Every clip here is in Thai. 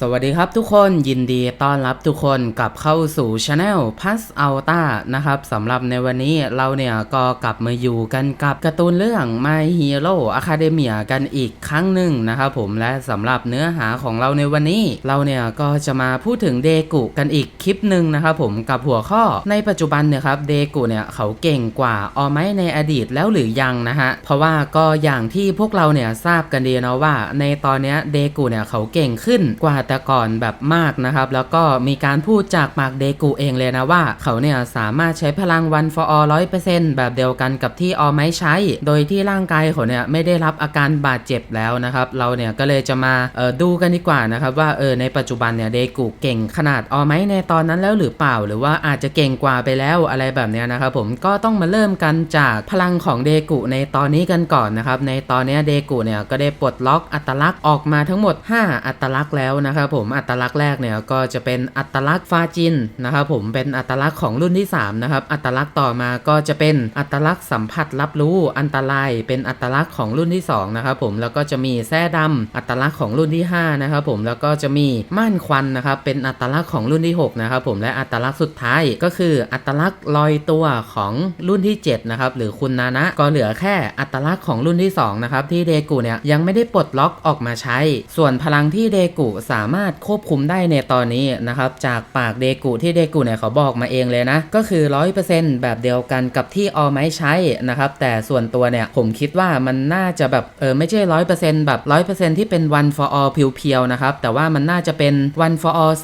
สวัสดีครับทุกคนยินดีต้อนรับทุกคนกลับเข้าสู่ช anel Plus Alta นะครับสำหรับในวันนี้เราเนี่ยก็กลับมาอยู่กันกับการ์ตูนเรื่อง My Hero Academia กันอีกครั้งหนึ่งนะครับผมและสำหรับเนื้อหาของเราในวันนี้ เราเนี่ยก็จะมาพูดถึงเดกุกันอีกคลิปหนึ่งนะครับผมกับหัวข้อในปัจจุบันเนี่ยครับเดกุเนี่ยเขาเก่งกว่าออไหมในอดีตแล้วหรือยังนะฮะเพราะว่าก็อย่างที่พวกเราเนี่ยทราบกันดีนะว่า ในตอนนี้เดกุเนี่ยเขาเก่งขึ้นกว่าแต่ก่อนแบบมากนะครับ แล้วก็มีการพูดจากปากเดกุเองเลยนะว่า เขาเนี่ยสามารถใช้พลังวัน for all 100%แบบเดียวกันกับที่ออไม้ใช้ โดยที่ร่างกายเขาเนี่ยไม่ได้รับอาการบาดเจ็บแล้วนะครับ เราเนี่ยก็เลยจะมาเออดูกันดีกว่านะครับว่าเออในปัจจุบันเนี่ยเดกุเก่งขนาดออไม้ในตอนนั้นแล้วหรือเปล่า หรือว่าอาจจะเก่งกว่าไปแล้วอะไรแบบเนี้ยนะครับผมก็ต้องมาเริ่มกันจากพลังของเดกุในตอนนี้กันก่อนนะครับในตอนนี้เดกุเนี่ยก็ได้ปลดล็อกอัตลักษณ์ออกมาทั้งหมด 5 อัตลักษณ์แล้วนะครับผมอัตลักษณ์แรกเนี่ยก็จะเป็นอัตลักษณ์ฟาจินนะครับผมเป็นอัตลักษณ์ของรุ่นที่3นะครับอัตลักษณ์ต่อมาก็จะเป็นอัตลักษณ์สัมผัสรับรู้อันตราย เป็นอัตลักษณ์ของรุ่นที่2นะครับผมแล้วก็จะมีแส้ดำอัตลักษณ์ของรุ่นที่5นะครับผมแล้วก็จะมีม่านควันนะครับเป็นอัตลักษณ์ของรุ่นที่6นะครับผมและอัตลักษณ์สุดท้ายก็คืออัตลักษณ์ลอยตัวของรุ่นที่7นะครับหรือคุณนานะก็เหลือแค่อัตลักษณ์ของรุ่นที่2นะครับที่เดกุเนี่ยยังไม่ได้ปลดล็อกออกมาใช้ ส่วนพลังที่เดกุสาามารถควบคุมได้ในตอนนี้นะครับจากปากเดกุที่เดกุเนี่ยเขาบอกมาเองเลยนะ ก็คือ 100%แบบเดียวกันกับที่ออไม้ใช้นะครับแต่ส่วนตัวเนี่ยผมคิดว่ามันน่าจะแบบเออไม่ใช่ 100%แบบ 100%ที่เป็น one for all เพียวๆนะครับแต่ว่ามันน่าจะเป็น one for all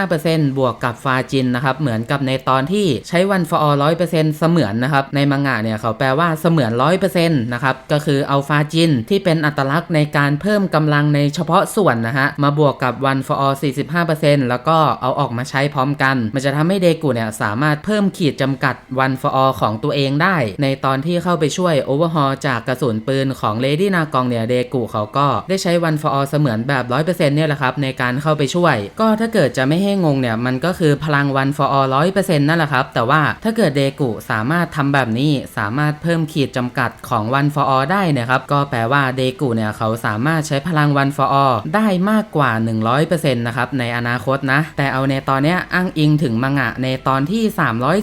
45%บวกกับฟาจินนะครับเหมือนกับในตอนที่ใช้ one for all 100%เสมือนนะครับในมังงะเนี่ยเขาแปลว่าเสมือน 100%นะครับก็คือเอาฟาจินที่เป็นอัตลักษณ์ในการเพิ่มกำลังในเฉพาะส่วนนะฮะมาบวกกับ one for all 45%แล้วก็เอาออกมาใช้พร้อมกัน มันจะทำให้เดกุเนี่ยสามารถเพิ่มขีดจำกัด one for all ของตัวเองได้ ในตอนที่เข้าไปช่วย overhaul จากกระสุนปืนของ Lady นากองเนี่ยเดกุเขาก็ได้ใช้ one for all เสมือนแบบ 100%เนี่ยแหละครับในการเข้าไปช่วย ก็ถ้าเกิดจะไม่ให้งงเนี่ยมันก็คือพลัง one for all 100%นั่นแหละครับ แต่ว่าถ้าเกิดเดกุสามารถทำแบบนี้สามารถเพิ่มขีดจำกัดของ one for all ได้นะครับก็แปลว่าเดกุเนี่ยเขาสามารถใช้พลัง one for all ได้มากกว่า 100นะครับในอนาคตนะ แต่เอาในตอนนี้อ้างอิงถึงมังงะในตอนที่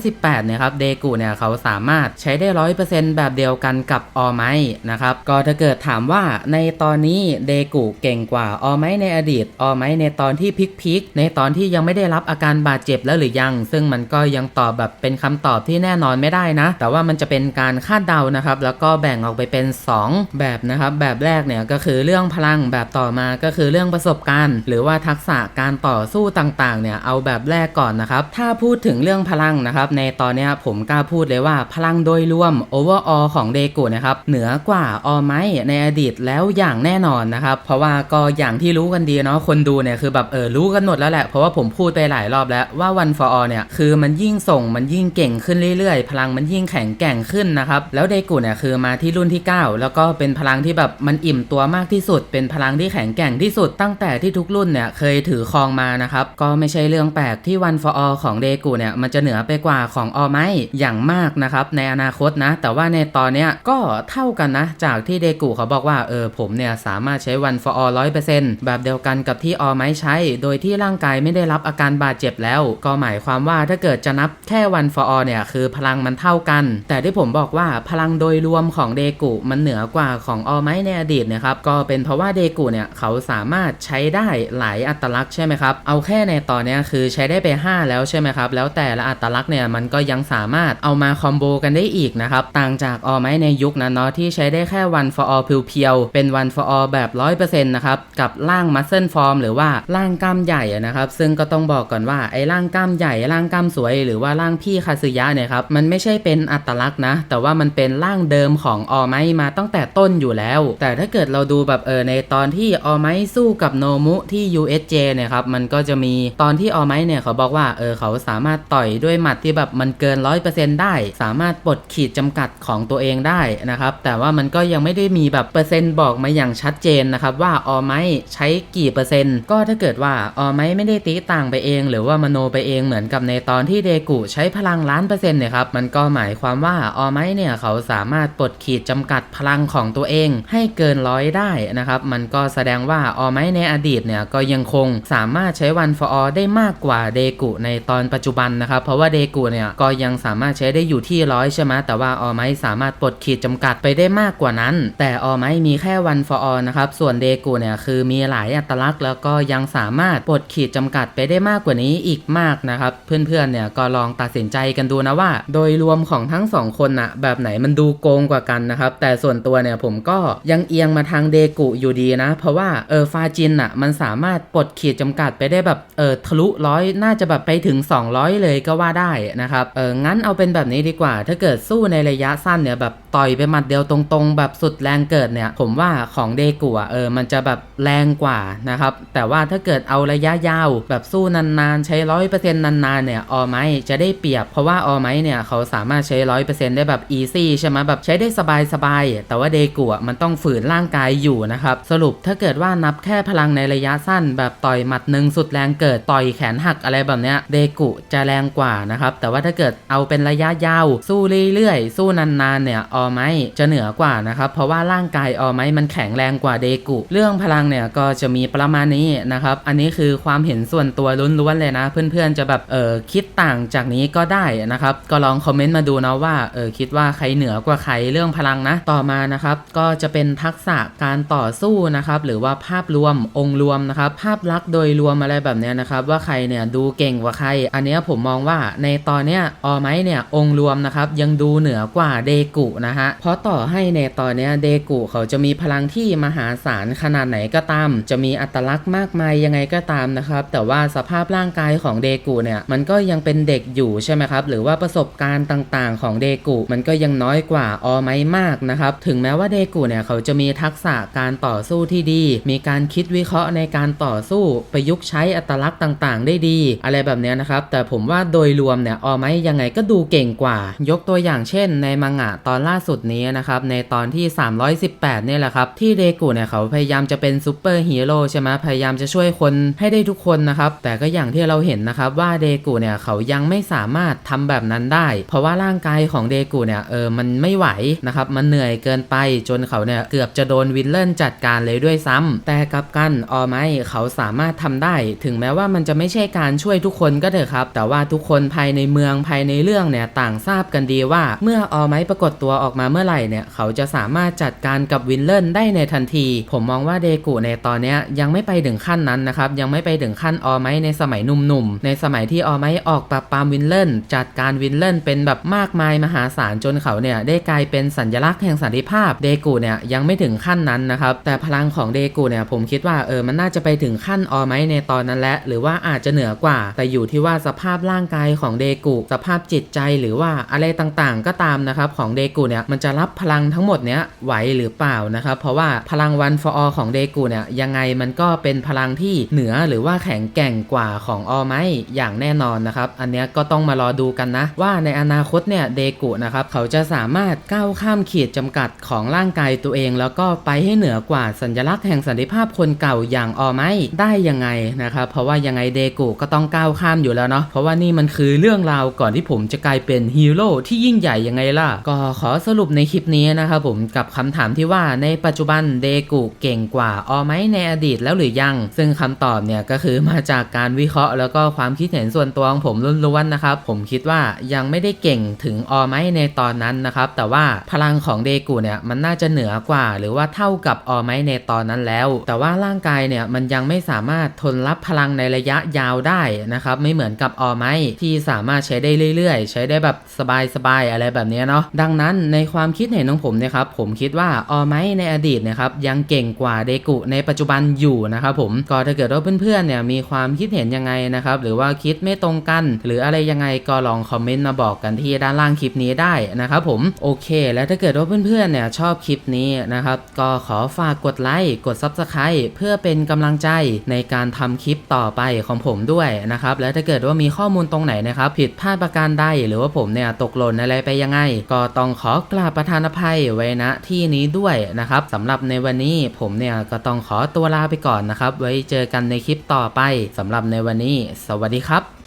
318เนี่ยครับเดกุเนี่ยเขาสามารถใช้ได้ 100%แบบเดียวกันกับออไมนะครับก็ถ้าเกิดถามว่าในตอนนี้เดกุเก่งกว่าออไมในอดีตออไมในตอนที่พิกๆในตอนที่ยังไม่ได้รับอาการบาดเจ็บแล้วหรือยัง ซึ่งมันก็ยังตอบแบบเป็นคำตอบที่แน่นอนไม่ได้นะ แต่ว่ามันจะเป็นการคาดเดานะครับแล้วก็แบ่งออกไปเป็น 2 แบบนะครับแบบแรกเนี่ยก็คือเรื่องพลังแบบต่อมาก็คือเรื่องประสบการณ์หรืรือว่าทักษะการต่อสู้ต่างๆ เนี่ยเอาแบบแรกก่อนนะครับ ถ้าพูดถึงเรื่องพลังนะครับ ในตอนนี้ผมกล้าพูดเลยว่าพลังโดยรวม overall ของเดกุนะครับเหนือกว่าออไมในอดีตแล้วอย่างแน่นอนนะครับเพราะว่าก็อย่างที่รู้กันดีเนาะคนดูเนี่ยคือแบบเออรู้กันหมดแล้วแหละเพราะว่าผมพูดไปหลายรอบแล้วว่า one for all เนี่ยคือมันยิ่งส่งมันยิ่งเก่งขึ้นเรื่อยๆ พลังมันยิ่งแข็งแกร่งขึ้นนะครับแล้วเดกุเนี่ยคือมาที่รุ่นที่ 9 แล้วก็เป็นพลังที่แบบมันอิ่มตัวมากที่สุด เป็นพลังที่แข็งแกร่งที่สุดตั้งแต่ที่ทุกรุ่นเนี่ยเคยถือครองมานะครับ ก็ไม่ใช่เรื่องแปลกที่ one for all ของเดกุเนี่ยมันจะเหนือไปกว่าของออไมอย่างมากนะครับในอนาคตนะ แต่ว่าในตอนเนี้ยก็เท่ากันนะ จากที่เดกุเขาบอกว่าเออผมเนี่ยสามารถใช้ one for all 100%แบบเดียวกันกับที่ออไมใช้ โดยที่ร่างกายไม่ได้รับอาการบาดเจ็บแล้ว ก็หมายความว่าถ้าเกิดจะนับแค่ one for all เนี่ยคือพลังมันเท่ากัน แต่ที่ผมบอกว่าพลังโดยรวมของเดกุมันเหนือกว่าของออไมในอดีตนะครับก็เป็นเพราะว่าเดกุเนี่ยเขาสามารถใช้ได้หลายอัตลักษณ์ใช่ไหมครับ เอาแค่ในตอนนี้คือใช้ได้ไป 5 แล้วใช่ไหมครับ แล้วแต่ละอัตลักษณ์เนี่ยมันก็ยังสามารถเอามาคอมโบกันได้อีกนะครับ ต่างจากออไมในยุคนั้นเนาะที่ใช้ได้แค่ one for all เพียวๆเป็น one for all แบบ 100%นะครับ กับร่าง muscle form หรือว่าร่างกล้ามใหญ่นะครับ ซึ่งก็ต้องบอกก่อนว่าไอ้ร่างกล้ามใหญ่ร่างกล้ามสวย หรือว่าร่างพี่คาซึยะเนี่ยครับมันไม่ใช่เป็นอัตลักษณ์นะ แต่ว่ามันเป็นร่างเดิมของออไมมาตั้งแต่ต้นอยู่แล้ว แต่ถ้าเกิดเราดูแบบเออในตอนที่ออไมสู้กับโนมุที่ USJ เนี่ยครับมันก็จะมีตอนที่ออไมเนี่ยเขาบอกว่าเออเขาสามารถต่อยด้วยหมัดที่แบบมันเกิน 100%ได้ สามารถปลดขีดจำกัดของตัวเองได้นะครับแต่ว่ามันก็ยังไม่ได้มีแบบเปอร์เซ็นต์บอกมาอย่างชัดเจนนะครับว่าออไมใช้กี่เปอร์เซ็นต์ก็ถ้าเกิดว่าออไมไม่ได้ตีต่างไปเอง หรือว่ามโนไปเองเหมือนกับในตอนที่เดกุใช้พลังล้านเปอร์เซ็นต์เนี่ยครับมันก็หมายความว่าออไมเนี่ยเขาสามารถปลดขีดจำกัดพลังของตัวเองให้เกินร้อยได้นะครับมันก็แสดงว่าออไมในอดีตเนี่ยก็ยังคงสามารถใช้วัน for all ได้มากกว่าเดกุในตอนปัจจุบันนะครับ เพราะว่าเดกุเนี่ยก็ยังสามารถใช้ได้อยู่ที่ร้อยใช่ไหมแต่ว่าออไมสามารถปลดขีดจำกัดไปได้มากกว่านั้น แต่ออไมมีแค่วัน for all นะครับ ส่วนเดกุเนี่ยคือมีหลายอัตลักษณ์ แล้วก็ยังสามารถปลดขีดจำกัดไปได้มากกว่านี้อีกมากนะครับ เพื่อนๆเนี่ยก็ลองตัดสินใจกันดูนะว่า โดยรวมของทั้งสองคนน่ะแบบไหนมันดูโกงกว่ากันนะครับ แต่ส่วนตัวเนี่ยผมก็ยังเอียงมาทางเดกุอยู่ดีนะ เพราะว่าเออฟาจินอะมันสามารถปลดขีดจำกัดไปได้แบบเออทะลุร้อยน่าจะแบบไปถึง 200 เลยก็ว่าได้นะครับเอองั้นเอาเป็นแบบนี้ดีกว่า ถ้าเกิดสู้ในระยะสั้นเนี่ยแบบ ต่อยไปหมัดเดียวตรงๆ แบบสุดแรงเกิดเนี่ย ผมว่าของเดกุอะเออมันจะแบบแรงกว่านะครับ แต่ว่าถ้าเกิดเอาระยะยาวแบบสู้นานๆ ใช้ร้อยเปอร์เซ็นต์นานๆเนี่ยออไมจะได้เปรียบ เพราะว่าออไมเนี่ยเขาสามารถใช้ร้อยเปอร์เซ็นต์ได้แบบอีซี่ใช่ไหมแบบใช้ได้สบายๆแต่ว่าเดกุอะมันต้องฝืนร่างกายอยู่นะครับสรุปถ้าเกิดว่านับแค่พลังในระยะสั้น แบบต่อยหมัดหนึ่งสุดแรงเกิดต่อยแขนหักอะไรแบบเนี้ยเดกุจะแรงกว่านะครับแต่ว่าถ้าเกิดเอาเป็นระยะยาวสู้เรื่อยๆ สู้นานๆเนี่ยออไมจะเหนือกว่านะครับ เพราะว่าร่างกายออไมมันแข็งแรงกว่าเดกุ เรื่องพลังเนี่ยก็จะมีประมาณนี้นะครับ อันนี้คือความเห็นส่วนตัวล้วนๆเลยนะ เพื่อนๆจะแบบเออคิดต่างจากนี้ก็ได้นะครับ ก็ลองคอมเมนต์มาดูนะว่าเออคิดว่าใครเหนือกว่าใครเรื่องพลังนะ ต่อมานะครับก็จะเป็นทักษะการต่อสู้นะครับ หรือว่าภาพรวมองค์รวมนะครับ ภาพลักษณ์โดยรวมอะไรแบบเนี้ยนะครับ ว่าใครเนี่ยดูเก่งกว่าใคร อันนี้ผมมองว่าในตอนเนี้ยออไมเนี่ยองค์รวมนะครับยังดูเหนือกว่าเดกุนะฮะ เพราะต่อให้ในตอนนี้เดกุเขาจะมีพลังที่มหาศาลขนาดไหนก็ตาม จะมีอัตลักษณ์มากมายยังไงก็ตามนะครับ แต่ว่าสภาพร่างกายของเดกุเนี่ย มันก็ยังเป็นเด็กอยู่ใช่ไหมครับ หรือว่าประสบการณ์ต่างๆ ของเดกุมันก็ยังน้อยกว่าออไมมากนะครับ ถึงแม้ว่าเดกุเนี่ยเขาจะมีทักษะการต่อสู้ที่ดี มีการคิดวิเคราะห์ในการต่อสู้ประยุกต์ใช้อัตลักษณ์ต่างๆ ได้ดี อะไรแบบนี้นะครับ แต่ผมว่าโดยรวมเนี่ยออไมยังไงก็ดูเก่งกว่า ยกตัวอย่างเช่น ในมังงะตอนล่าาสุดนี้นะครับในตอนที่ 318เนี่ยแหละครับที่เดกุเนี่ยเขาพยายามจะเป็นซูเปอร์ฮีโร่ใช่ไหมพยายามจะช่วยคนให้ได้ทุกคนนะครับแต่ก็อย่างที่เราเห็นนะครับว่าเดกุเนี่ยเขายังไม่สามารถทำแบบนั้นได้ เพราะว่าร่างกายของเดกุเนี่ยเออมันไม่ไหวนะครับมันเหนื่อยเกินไปจนเขาเนี่ยเกือบจะโดนวินเลนจัดการเลยด้วยซ้ำแต่กับกันออไมเขาสามารถทำได้ ถึงแม้ว่ามันจะไม่ใช่การช่วยทุกคนก็เถอะครับ แต่ว่าทุกคนภายในเมืองภายในเรื่องเนี่ยต่างทราบกันดีว่า เมื่อออไมปรากฏตัวอออกมาเมื่อไหร่เนี่ย เขาจะสามารถจัดการกับวินเลนได้ในทันที ผมมองว่าเดกุในตอนนี้ยังไม่ไปถึงขั้นนั้นนะครับ ยังไม่ไปถึงขั้นออไมในสมัยหนุ่มๆ ในสมัยที่ออไมออกปราบปรามวินเลนจัดการวินเลนเป็นแบบมากมายมหาศาลจนเขาเนี่ยได้กลายเป็นสัญลักษณ์แห่งสันติภาพเดกูเนี่ยยังไม่ถึงขั้นนั้นนะครับ แต่พลังของเดกูเนี่ยผมคิดว่าเออมันน่าจะไปถึงขั้นออไมในตอนนั้นแหละหรือว่าอาจจะเหนือกว่า แต่อยู่ที่ว่าสภาพร่างกายของเดกูสภาพจิตใจหรือว่าอะไรต่างๆ ก็ตามนะครับของเดกูเนี่ยมันจะรับพลังทั้งหมดเนี้ยไหวหรือเปล่านะครับเพราะว่าพลังวัน for all ของเดกูเนี่ยยังไงมันก็เป็นพลังที่เหนือหรือว่าแข็งแกร่งกว่าของออไมอย่างแน่นอนนะครับอันเนี้ยก็ต้องมารอดูกันนะ ว่าในอนาคตเนี่ยเดกุนะครับเขาจะสามารถก้าวข้ามขีดจำกัดของร่างกายตัวเอง แล้วก็ไปให้เหนือกว่าสัญลักษณ์แห่งสันติภาพคนเก่าอย่างออไมได้ยังไงนะครับเพราะว่ายังไงเดกุก็ต้องก้าวข้ามอยู่แล้วเนาะเพราะว่านี่มันคือเรื่องราวก่อนที่ผมจะกลายเป็นฮีโร่ที่ยิ่งใหญ่ยังไงล่ะก็ขอสรุปในคลิปนี้นะครับผมกับคำถามที่ว่าในปัจจุบันเดกุเก่งกว่าออไหมในอดีตแล้วหรือยัง ซึ่งคำตอบเนี่ยก็คือมาจากการวิเคราะห์ แล้วก็ความคิดเห็นส่วนตัวของผมล้วนๆนะครับผมคิดว่ายังไม่ได้เก่งถึงออไหมในตอนนั้นนะครับแต่ว่าพลังของเดกุเนี่ยมันน่าจะเหนือกว่า หรือว่าเท่ากับออไหมในตอนนั้นแล้ว แต่ว่าร่างกายเนี่ยมันยังไม่สามารถทนรับพลังในระยะยาวได้นะครับไม่เหมือนกับออไหมที่สามารถใช้ได้เรื่อยๆ ใช้ได้แบบสบายๆอะไรแบบนี้เนาะดังนั้นในในความคิดเห็นของผมนะครับผมคิดว่าออไมในอดีตนะครับยังเก่งกว่าเดกุในปัจจุบันอยู่นะครับผมก็ถ้าเกิดว่าเพื่อนๆเนี่ยมีความคิดเห็นยังไงนะครับหรือว่าคิดไม่ตรงกัน หรืออะไรยังไงก็ลองคอมเมนต์มาบอกกันที่ด้านล่างคลิปนี้ได้นะครับผมโอเค แล้วถ้าเกิดว่าเพื่อนๆเนี่ยชอบคลิปนี้นะครับก็ขอฝากกดไลค์กด Subscribe เพื่อเป็นกำลังใจในการทำคลิปต่อไปของผมด้วยนะครับและถ้าเกิดว่ามีข้อมูลตรงไหนนะครับผิดพลาดประการใดหรือว่าผมเนี่ยตกหล่นอะไรไปยังไง ก็ต้องขอกราบประธานอภัยไว้ณที่นี้ด้วยนะครับสำหรับในวันนี้ผมเนี่ยก็ต้องขอตัวลาไปก่อนนะครับ ไว้เจอกันในคลิปต่อไปสำหรับในวันนี้ สวัสดีครับ